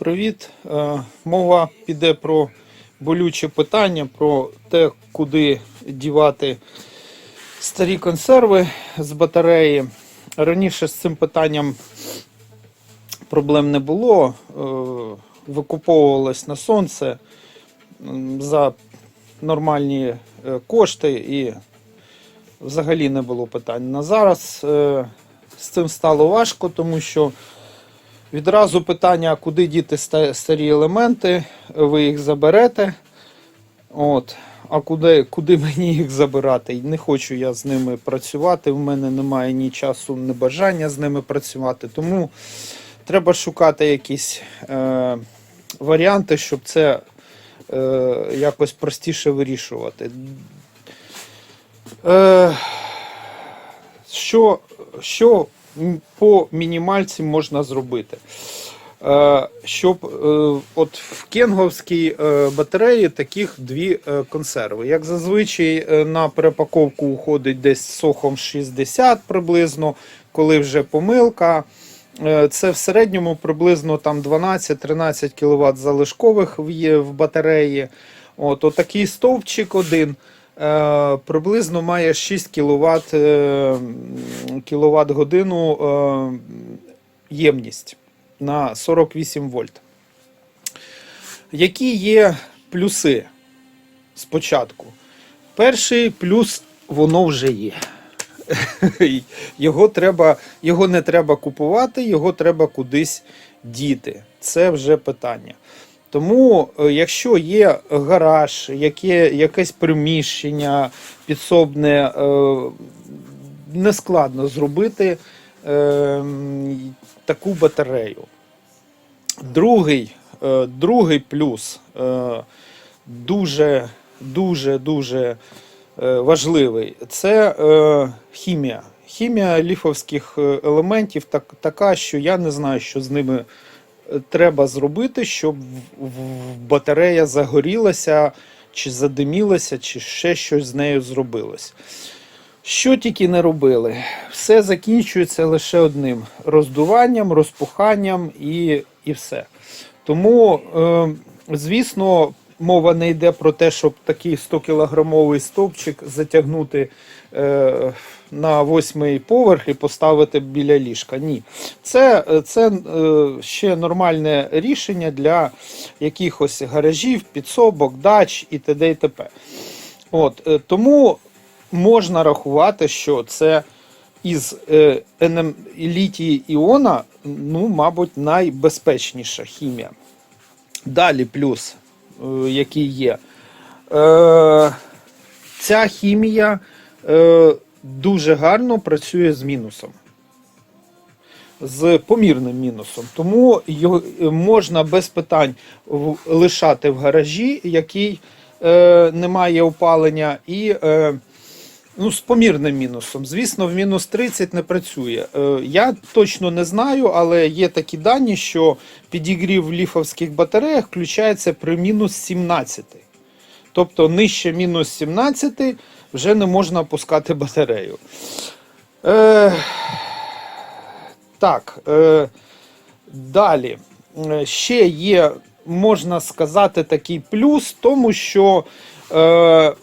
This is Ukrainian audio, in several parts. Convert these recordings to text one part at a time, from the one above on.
Привіт. Е, Мова піде про болюче питання, про те, куди дівати старі консерви з батареї. Раніше з цим питанням проблем не було. Е, Викуповувалось на сонце за нормальні е, кошти і взагалі не було питань. На зараз з цим стало важко, тому що Відразу питання, куди діти ста- старі елементи, ви їх заберете. От. А куди, куди мені їх забирати? Не хочу я з ними працювати. В мене немає ні часу, ні бажання з ними працювати. Тому треба шукати якісь е, варіанти, щоб це е, якось простіше вирішувати. Е, що, що по мінімальці можна зробити? Е, щоб е, от в кенговській е, батареї таких дві консерви. Як зазвичай на перепаковку уходить десь сохом 60 приблизно, коли вже помилка. Це в середньому приблизно там 12-13 кВт залишкових в- батареї. От, отакий стовпчик один приблизно має 6 кВт, е, кіловат годину е, ємність на 48 вольт. Які є плюси спочатку? Перший плюс воно вже є. Його, треба, його не треба купувати, його треба кудись діти. Це вже питання. Тому, е, якщо є гараж, яке, якесь приміщення підсобне, е, нескладно зробити е, таку батарею. Другий, другий плюс дуже, дуже, дуже важливий це хімія. Хімія ліфовських елементів так, така, що я не знаю, що з ними треба зробити, щоб батарея загорілася, чи задимілася, чи ще щось з нею зробилось. Що тільки не робили, все закінчується лише одним роздуванням, розпуханням і, і все. Тому, е, звісно, мова не йде про те, щоб такий 100-кілограмовий стовпчик затягнути е, на восьмий поверх і поставити біля ліжка. Ні. Це, це е, ще нормальне рішення для якихось гаражів, підсобок, дач і т.д. і т.п. От, е, тому можна рахувати, що це із е, НМ іона, ну, мабуть, найбезпечніша хімія. Далі плюс, е, який є. Е, ця хімія е, дуже гарно працює з мінусом. З помірним мінусом. Тому його е, можна без питань лишати в гаражі, який е, не має опалення, і е, ну, з помірним мінусом. Звісно, в мінус 30 не працює. Е, я точно не знаю, але є такі дані, що підігрів в ліфовських батареях включається при мінус 17. Тобто нижче мінус 17 вже не можна опускати батарею. Е, так, е, далі. Е, Ще є, можна сказати, такий плюс, тому що е,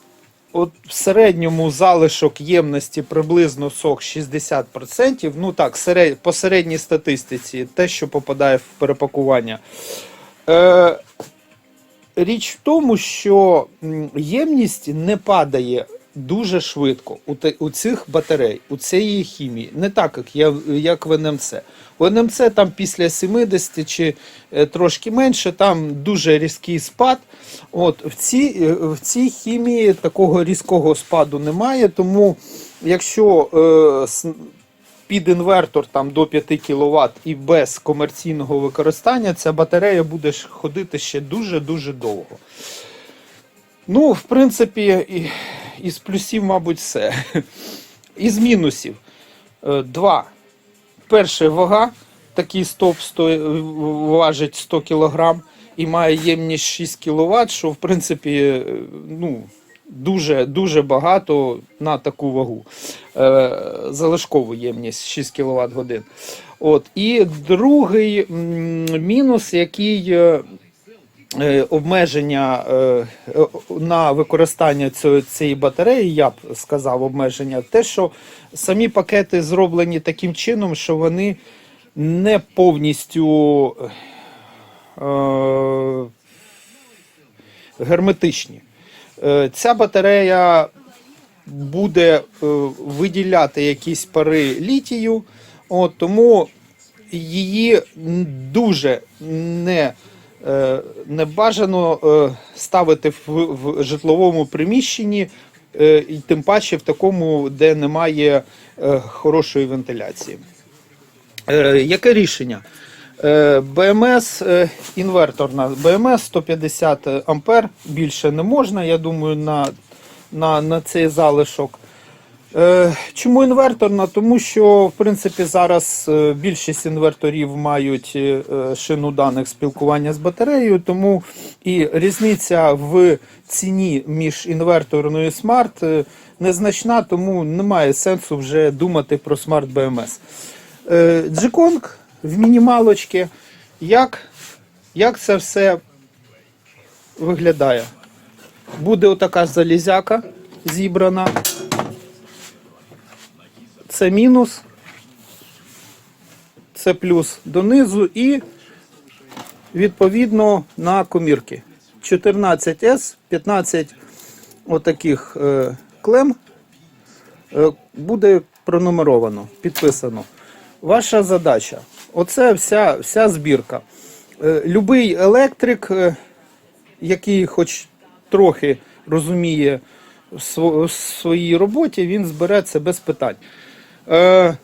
от в середньому залишок ємності приблизно сок 60%. Ну так, серед, по середній статистиці, те, що попадає в перепакування. Е, річ в тому, що ємність не падає дуже швидко у, у цих батарей, у цієї хімії. Не так, як, як в НМЦ. У НМЦ там після 70 чи е, трошки менше, там дуже різкий спад. От, в, цій, е, в цій хімії такого різкого спаду немає, тому якщо е, під інвертор там до 5 кВт і без комерційного використання, ця батарея буде ходити ще дуже-дуже довго. Ну, в принципі, із плюсів, мабуть, все. Із мінусів. Е, Два. Перше вага. Такий стоп сто- важить 100 кг і має ємність 6 кВт, що в принципі е, ну, дуже, дуже багато на таку вагу. Е, Залишкову ємність 6 кВт годин. От. І другий мінус, який е, е, обмеження на використання цієї батареї, я б сказав, обмеження, те, що самі пакети зроблені таким чином, що вони не повністю герметичні. Ця батарея буде е, виділяти якісь пари літію, от, тому її дуже не, е, не бажано е, ставити в, в житловому приміщенні, і тим паче в такому, де немає хорошої вентиляції. Яке рішення? БМС інверторна. БМС 150 ампер більше не можна, я думаю, на, на, на цей залишок. Е, Чому інверторна? Тому що, в принципі, зараз е, більшість інверторів мають е, шину даних спілкування з батареєю, тому і різниця в ціні між інверторною і смарт е, незначна, тому немає сенсу вже думати про смарт БМС. Е, Джеконг в мінімалочці. Як, як це все виглядає? Буде отака залізяка зібрана. Це мінус. Це плюс донизу і відповідно на комірки. 14С, 15 отаких е, клем е, буде пронумеровано, підписано. Ваша задача. Оце вся, вся збірка. Е, Любий електрик, який хоч трохи розуміє в своїй роботі, він збере це без питань. Е,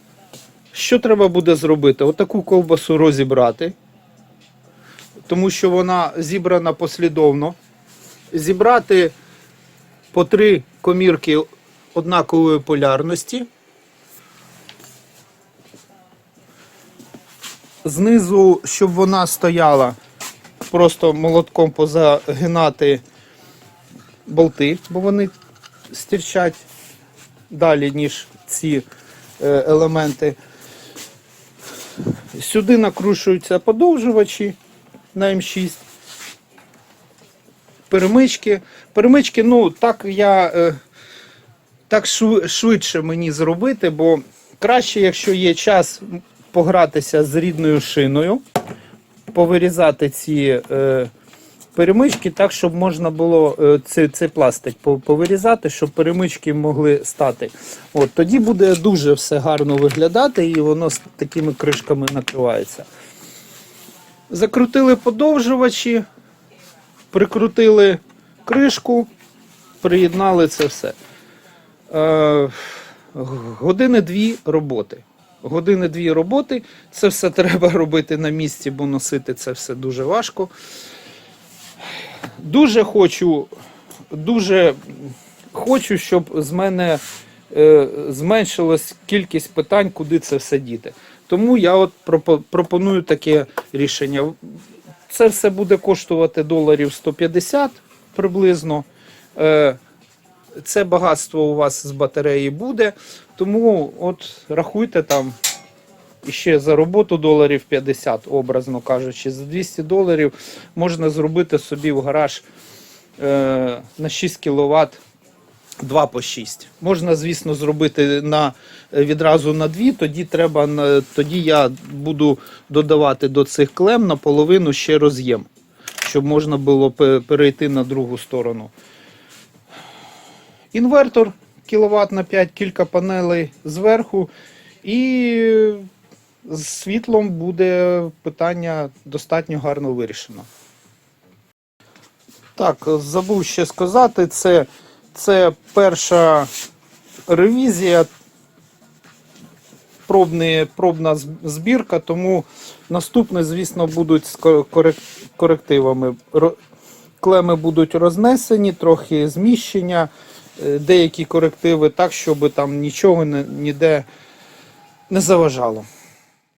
що треба буде зробити? Отаку ковбасу розібрати, тому що вона зібрана послідовно. Зібрати по три комірки однакової полярності. Знизу, щоб вона стояла, просто молотком позагинати болти, бо вони стирчать далі, ніж ці е, елементи. Сюди накрушуються подовжувачі на М6. Перемички. Перемички, ну, так я е, так швидше мені зробити, бо краще, якщо є час погратися з рідною шиною, повирізати ці е, перемички так, щоб можна було е, цей, цей пластик повирізати, щоб перемички могли стати. От, тоді буде дуже все гарно виглядати і воно з такими кришками накривається. Закрутили подовжувачі, прикрутили кришку, приєднали це все. Е, години дві роботи. Години дві роботи. Це все треба робити на місці, бо носити це все дуже важко. Дуже хочу, дуже хочу, щоб з мене е, зменшилась кількість питань, куди це все діти. Тому я от пропоную таке рішення. Це все буде коштувати доларів 150 приблизно. Е, це багатство у вас з батареї буде. Тому от рахуйте там ще за роботу доларів 50, образно кажучи, за 200 доларів можна зробити собі в гараж е, на 6 кВт 2 по 6. Можна, звісно, зробити на, відразу на 2, тоді треба тоді я буду додавати до цих клем наполовину ще роз'єм, щоб можна було перейти на другу сторону. Інвертор кіловат на 5, кілька панелей зверху. І з світлом буде питання достатньо гарно вирішено. Так, забув ще сказати, це, це перша ревізія, пробні, пробна збірка, тому наступне, звісно, будуть з корективами. Клеми будуть рознесені, трохи зміщення, е, деякі корективи так, щоб там нічого ніде не заважало.